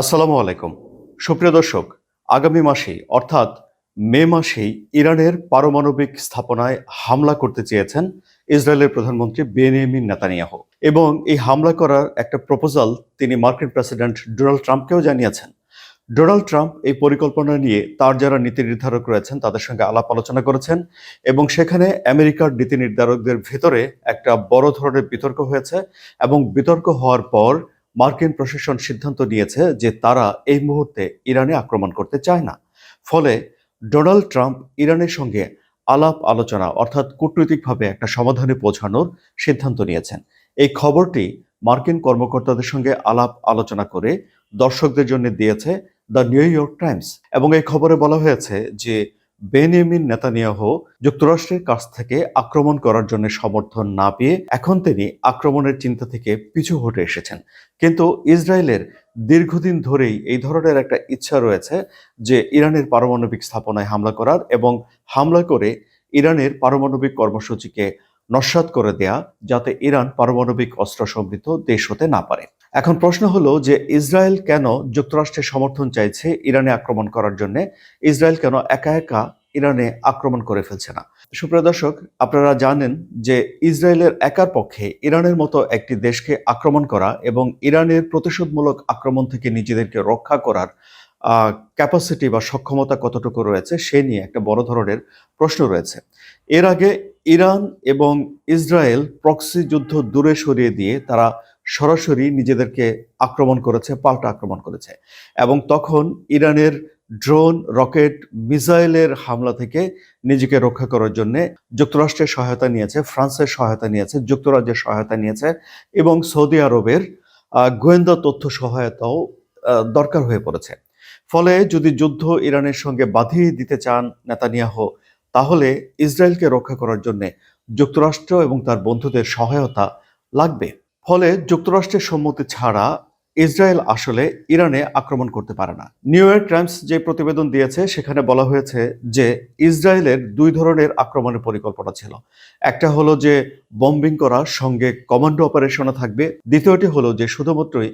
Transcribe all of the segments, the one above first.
আসসালামু আলাইকুম। সুপ্রিয় দর্শক, আগামী মাসেই, অর্থাৎ মে মাসেই ইরানের পারমাণবিক স্থাপনায় হামলা করতে চেয়েছেন ইসরায়েলের প্রধানমন্ত্রী বেনিয়ামিন নেতানিয়াহু এবং এই হামলা করার একটা প্রপোজাল তিনি মার্কিন প্রেসিডেন্ট ডোনাল্ড ট্রাম্পকেও জানিয়েছেন। ডোনাল্ড ট্রাম্প এই পরিকল্পনা নিয়ে তার যারা নীতি নির্ধারক রয়েছেন, তাদের সঙ্গে আলাপ আলোচনা করেছেন এবং সেখানে আমেরিকার নীতি নির্ধারকদের ভেতরে একটা বড় ধরনের বিতর্ক হয়েছে এবং বিতর্ক হওয়ার পর মার্কিন প্রশাসন সিদ্ধান্ত নিয়েছে যে তারা এই মুহূর্তে ইরানে আক্রমণ করতে চায় না। ফলে ডোনাল্ড ট্রাম্প ইরানের সঙ্গে আলাপ আলোচনা অর্থাৎ কূটনৈতিকভাবে একটা সমাধানে পৌঁছানোর সিদ্ধান্ত নিয়েছেন। এই খবরটি মার্কিন কর্মকর্তাদের সঙ্গে আলাপ আলোচনা করে দর্শকদের জন্য দিয়েছে দ্য নিউ ইয়র্ক টাইমস। এবং এই খবরে বলা হয়েছে যে বেনিয়ামিন নেতানিয়াহ যুক্তরাষ্ট্রের কাছ থেকে আক্রমণ করার জন্য সমর্থন না পেয়ে এখন তিনি আক্রমণের চিন্তা থেকে পিছু হটে এসেছেন। কিন্তু ইসরায়েলের দীর্ঘদিন ধরেই এই ধরনের একটা ইচ্ছা রয়েছে যে ইরানের পারমাণবিক স্থাপনায় হামলা করার এবং হামলা করে ইরানের পারমাণবিক কর্মসূচিকে নস্বাত করে দেয়া যাতে ইরান পারমাণবিক অস্ত্র সমৃদ্ধ দেশ হতে না পারে। এখন প্রশ্ন হলো যে ইসরায়েল কেন যুক্তরাষ্ট্রের সমর্থন চাইছে ইরানে আক্রমণ করার জন্য? ইসরায়েল কেন একা একা ইরানে আক্রমণ করে ফেলছে না। সুপ্রিয় দর্শক, আপনারা জানেন যে ইসরায়েলের একার পক্ষে ইরানের মতো একটি দেশকে আক্রমণ করা এবং ইরানের প্রতিশোধমূলক আক্রমণ থেকে নিজেদেরকে রক্ষা করার ক্যাপাসিটি বা সক্ষমতা কতটুকু রয়েছে সে নিয়ে একটা বড় ধরনের প্রশ্ন রয়েছে। এর আগে ইরান এবং ইসরায়েল প্রক্সি যুদ্ধ দূরে সরিয়ে দিয়ে তারা সরাসরি নিজেদেরকে আক্রমণ করেছে, পাল্টা আক্রমণ করেছে এবং তখন ইরানের ড্রোন, রকেট, মিসাইলের হামলা থেকে নিজেকে রক্ষা করার জন্য যুক্তরাষ্ট্রের সহায়তা নিয়েছে ফ্রান্সের সহায়তা নিয়েছে যুক্তরাজ্যের সহায়তা নিয়েছে এবং সৌদি আরবের গোয়েন্দা তথ্য সহায়তাও দরকার হয়ে পড়েছে। ফলে যদি যুদ্ধ ইরানের সঙ্গে বাঁধিয়ে দিতে চান নেতানিয়াহ, তাহলে ইসরায়েলকে রক্ষা করার জন্য যুক্তরাষ্ট্র এবং তার বন্ধুদের সহায়তা লাগবে। ফলে যুক্তরাষ্ট্রের সম্মতি ছাড়া ইসরায়েল আসলে ইরানে আক্রমণ করতে পারে না। নিউ ইয়র্ক টাইমস যে প্রতিবেদন দিয়েছে, সেখানে বলা হয়েছে যে ইসরায়েলের দুই ধরনের আক্রমণের পরিকল্পনা ছিল। একটা হলো যে বম্বিং করা, সঙ্গে কমান্ডো অপারেশনে থাকবে। দ্বিতীয়টি হলো যে শুধুমাত্রই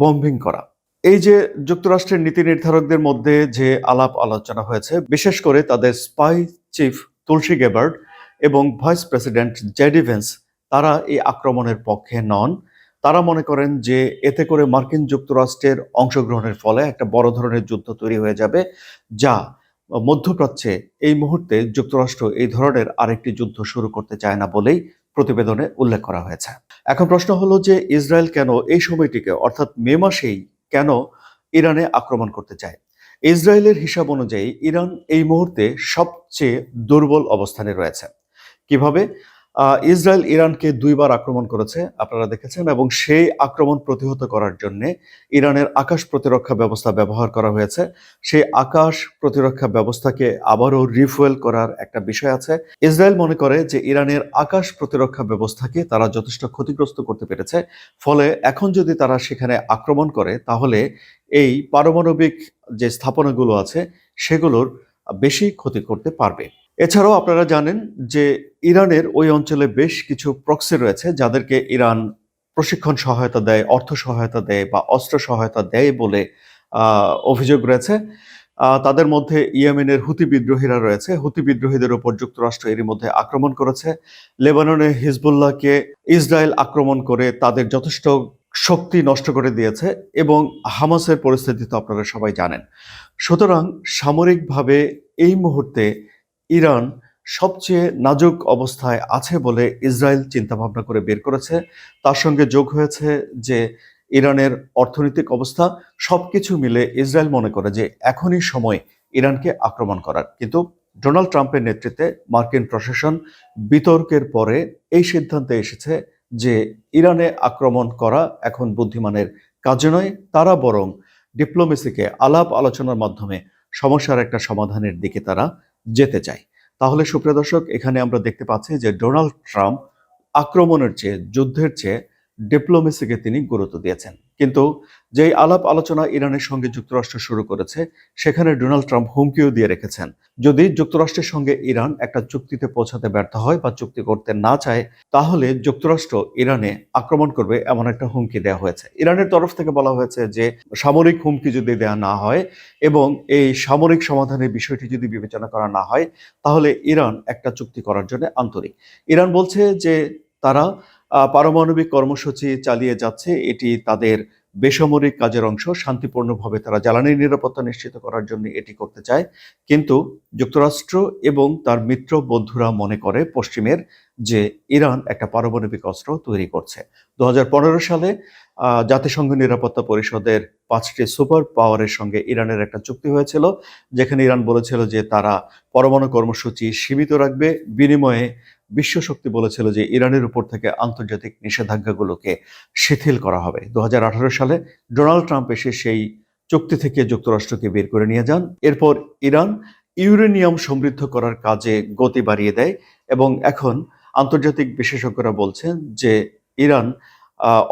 বম্বিং করা। এই যে যুক্তরাষ্ট্রের নীতি নির্ধারকদের মধ্যে যে আলাপ আলোচনা হয়েছে, বিশেষ করে তাদের স্পাই চিফ তুলসী গেবার্ড এবং ভাইস প্রেসিডেন্ট জেডি ভেন্স, তারা এই আক্রমণের পক্ষে নন। তারা মনে করেন যে এতে করে মার্কিন যুক্তরাষ্ট্রের অংশগ্রহণের ফলে একটা বড় ধরনের যুদ্ধ তৈরি হয়ে যাবে, যা মধ্যপ্রাচ্যে এই মুহূর্তে যুক্তরাষ্ট্র এই ধরনের আরেকটি যুদ্ধ শুরু করতে চায় না বলেই প্রতিবেদনে উল্লেখ করা হয়েছে। এখন প্রশ্ন হলো যে ইসরায়েল কেন এই সময়টিকে, অর্থাৎ মে মাসেই, কেন ইরানে আক্রমণ করতে চায়? ইসরায়েলের হিসাব অনুযায়ী ইরান এই মুহূর্তে সবচেয়ে দুর্বল অবস্থানে রয়েছে। কীভাবে? ইসরায়েল ইরানকে দুইবার আক্রমণ করেছে, আপনারা দেখেছেন, এবং সেই আক্রমণ প্রতিহত করার জন্য ইরানের আকাশ প্রতিরক্ষা ব্যবস্থা ব্যবহার করা হয়েছে। সেই আকাশ প্রতিরক্ষা ব্যবস্থাকে আবারও রিফুয়েল করার একটা বিষয় আছে। ইসরায়েল মনে করে যে ইরানের আকাশ প্রতিরক্ষা ব্যবস্থাকে তারা যথেষ্ট ক্ষতিগ্রস্ত করতে পেরেছে, ফলে এখন যদি তারা সেখানে আক্রমণ করে, তাহলে এই পারমাণবিক যে স্থাপনাগুলো আছে, সেগুলোর বেশি ক্ষতি করতে পারবে। এছাড়াও আপনারা জানেন যে ইরানের ওই অঞ্চলে বেশ কিছু প্রক্সি রয়েছে যাদেরকে ইরান প্রশিক্ষণ সহায়তা দেয়, অর্থ সহায়তা দেয় বা অস্ত্র সহায়তা দেয় বলে অভিযোগ রয়েছে। তাদের মধ্যে ইয়েমেনের হুতি বিদ্রোহীরা রয়েছে। হুতি বিদ্রোহীদের উপর যুক্তরাষ্ট্র এরই মধ্যে আক্রমণ করেছে। লেবাননে হিজবুল্লাহকে ইসরায়েল আক্রমণ করে তাদের যথেষ্ট শক্তি নষ্ট করে দিয়েছে এবং হামাসের পরিস্থিতি তো আপনারা সবাই জানেন। সুতরাং সামরিকভাবে এই মুহূর্তে ইরান সবচেয়ে নাজুক অবস্থায় আছে বলে ইসরায়েল চিন্তাভাবনা করে বের করেছে। তার সঙ্গে যোগ হয়েছে যে ইরানের অর্থনৈতিক অবস্থা সবকিছু মিলে ইসরায়েল মনে করে যে এখনই সময় ইরানকে আক্রমণ করার। কিন্তু ডোনাল্ড ট্রাম্পের নেতৃত্বে মার্কিন প্রশাসন বিতর্কের পরে এই সিদ্ধান্তে এসেছে যে ইরানে আক্রমণ করা এখন বুদ্ধিমানের কাজ নয়, তারা বরং ডিপ্লোমেসিকে আলাপ আলোচনার মাধ্যমে সমস্যার একটা সমাধানের দিকে তারা যেতে চাই। তাহলে সুপ্রিয় দর্শক, এখানে আমরা দেখতে পাচ্ছি যে ডোনাল্ড ট্রাম্প আক্রমণের চেয়ে, যুদ্ধের চেয়ে ডিপ্লোমেসিকে তিনি গুরুত্ব দিয়েছেন। কিন্তু যেই আলাপ আলোচনা ইরানের সঙ্গে যুক্তরাষ্ট্র শুরু করেছে, সেখানে ডোনাল্ড ট্রাম্প হুমকিও দিয়ে রেখেছেন। যদি যুক্তরাষ্ট্রের সঙ্গে ইরান একটা চুক্তিতে পৌঁছাতে ব্যর্থ হয় বা চুক্তি করতে না চায়, তাহলে যুক্তরাষ্ট্র ইরানে আক্রমণ করবে এমন একটা হুমকি দেওয়া হয়েছে। ইরানের তরফ থেকে বলা হয়েছে যে, সামরিক হুমকি যদি দেওয়া না হয় এবং এই সামরিক সমাধানের বিষয়টি যদি বিবেচনা করা না হয়, তাহলে ইরান একটা চুক্তি করার জন্য আন্তরিক। ইরান বলছে যে, তারা পারমাণবিক কর্মসূচি চালিয়ে যাচ্ছে। এটি তাদের বেসামরিক কাজের অংশ। শান্তিপূর্ণভাবে তারা জ্বালানি নিরাপত্তা নিশ্চিত করার জন্য এটি করতে চায়। কিন্তু যুক্তরাষ্ট্র এবং তার মিত্র বন্ধুরা মনে করে পশ্চিমের যে ইরান একটা পারমাণবিক অস্ত্র তৈরি করছে। দু হাজার পনেরো সালে জাতিসংঘ নিরাপত্তা পরিষদের পাঁচটি সুপার পাওয়ারের সঙ্গে ইরানের একটা চুক্তি হয়েছিল, যেখানে ইরান বলেছিল যে তারা পরমাণু কর্মসূচি সীমিত রাখবে। বিনিময়ে বিশ্ব শক্তি বলেছিল যে ইরানের উপর থেকে আন্তর্জাতিক নিষেধাজ্ঞাগুলোকে শিথিল করা হবে। দু হাজার আঠারো সালে ডোনাল্ড ট্রাম্প এসে সেই চুক্তি থেকে যুক্তরাষ্ট্রকে বের করে নিয়ে যান। এরপর ইরান ইউরেনিয়াম সমৃদ্ধ করার কাজে গতি বাড়িয়ে দেয় এবং এখন আন্তর্জাতিক বিশেষজ্ঞরা বলছেন যে ইরান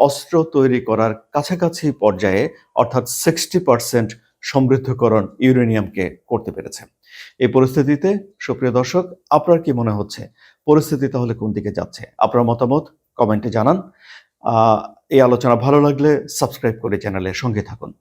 অস্ত্র তৈরি করার কাছাকাছি পর্যায়ে অর্থাৎ সিক্সটি পার্সেন্ট সমৃদ্ধকরণ ইউরেনিয়ামকে করতে পেরেছে। এই পরিস্থিতিতে, সুপ্রিয় দর্শক, আপনার কি মনে হচ্ছে? পরিস্থিতি তাহলে কোন দিকে যাচ্ছে? আপনার মতামত কমেন্টে জানান। এই আলোচনা ভালো লাগলে সাবস্ক্রাইব করে চ্যানেলের সঙ্গে থাকুন।